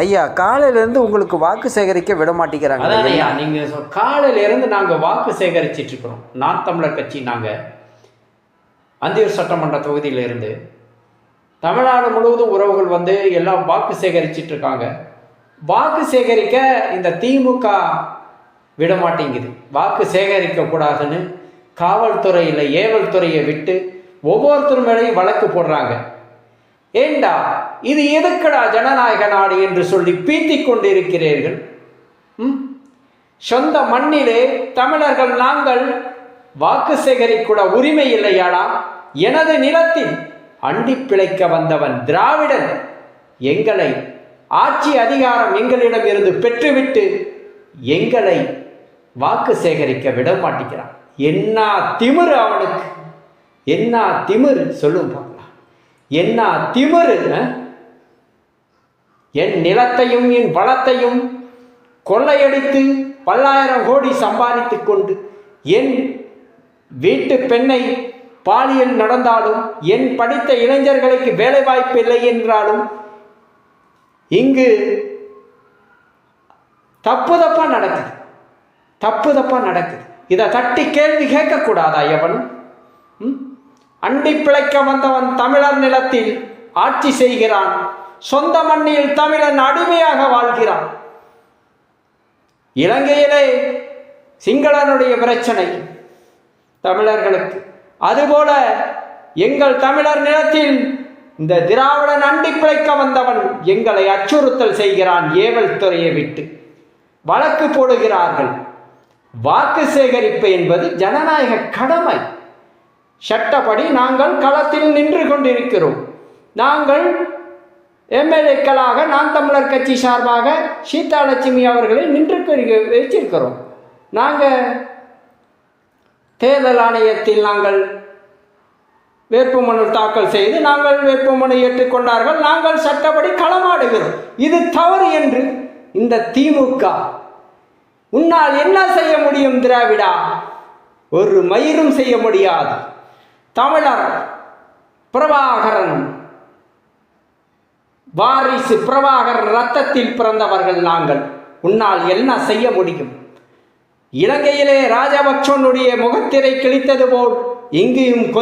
ஐயா காலையிலேருந்து உங்களுக்கு வாக்கு சேகரிக்க விட மாட்டேங்கிறாங்க. அதான் ஐயா நீங்க சொ- காலையில இருந்து நாங்க வாக்கு சேகரிச்சிட்டு இருக்கிறோம் நான் தமிழர் கட்சி நாங்க. அந்தியூர் சட்டமன்ற தொகுதியில இருந்து தமிழ்நாடு முழுவதும் உறவுகள் வந்து எல்லாம் வாக்கு சேகரிச்சிட்டு இருக்காங்க வாக்கு சேகரிக்க இந்த திமுக விட மாட்டேங்குது. வாக்கு சேகரிக்க கூடாதுன்னு காவல்துறையில் ஏவல் துறையை விட்டு ஒவ்வொருத்தர் மேலேயும் வழக்கு போடுறாங்க. ஏண்டா இது எதுக்கடா ஜனநாயக நாடு என்று சொல்லி பீத்திக் கொண்டிருக்கிறீர்கள்? ம்? சொந்த மண்ணிலே தமிழர்கள் நாங்கள் வாக்கு சேகரிக்கூட உரிமை இல்லையாடா? எனது நிலத்தில் அண்டி பிழைக்க வந்தவன் திராவிடன். எங்களை ஆட்சி அதிகாரம் எங்களிடம் இருந்து பெற்றுவிட்டு எங்களை வாக்கு சேகரிக்க விட மாட்டேங்கிறான். என்ன திமிரு அவனுக்கு? என்ன திமிரு? சொல்லும்பா. என்ன திமிரு என் நிலத்தையும் என் வளத்தையும் கொள்ளையடித்து பல்லாயிரம் கோடி சம்பாதித்து கொண்டு என் வீட்டு பெண்ணை பாலியல் நடந்தாலும் என் படித்த இளைஞர்களுக்கு வேலை வாய்ப்பு இல்லை என்றாலும் இங்கு தப்பு தப்பா நடக்குது. தப்பு தப்பா நடக்குது. இதை தட்டி கேள்வி கேட்கக்கூடாதா எவனும் அண்டி பிழைக்க வந்தவன் தமிழர் நிலத்தில் ஆட்சி செய்கிறான். சொந்த மண்ணில் தமிழன் அடிமையாக வாழ்கிறான். இலங்கையிலே சிங்களனுடைய பிரச்சனை தமிழர்களுக்கு. அதுபோல எங்கள் தமிழர் நிலத்தில் இந்த திராவிடன் அண்டி பிழைக்க வந்தவன் எங்களை அச்சுறுத்தல் செய்கிறான் ஏவல் துறையை விட்டு. வழக்கு போடுகிறார்கள். வாக்கு சேகரிப்பு என்பது ஜனநாயக கடமை. சட்டப்படி நாங்கள் களத்தில் நின்று கொண்டிருக்கிறோம். நாங்கள் எம்எல்ஏக்களாக நாம் தமிழர் கட்சி சார்பாக சீதாலட்சுமி அவர்களை நின்று வச்சிருக்கிறோம். நாங்கள் தேர்தல் ஆணையத்தில் நாங்கள் வேட்புமனு தாக்கல் செய்து நாங்கள் வேட்புமனு ஏற்றுக்கொண்டார்கள். நாங்கள் சட்டப்படி களமாடுகிறோம். இது தவறு என்று இந்த திமுக உன்னால் என்ன செய்ய முடியும் திராவிடா? ஒரு மயிரும் செய்ய முடியாது. தமிழர் பிரபாகரன். வாரிசு பிரபாகர் ரத்தத்தில் பிறந்தவர்கள் நாங்கள். உன்னால் என்ன செய்ய முடியும்? இலங்கையிலே ராஜபக்சனுடைய முகத்திரை கிழித்தது போல் இங்கேயும் கொஞ்சம்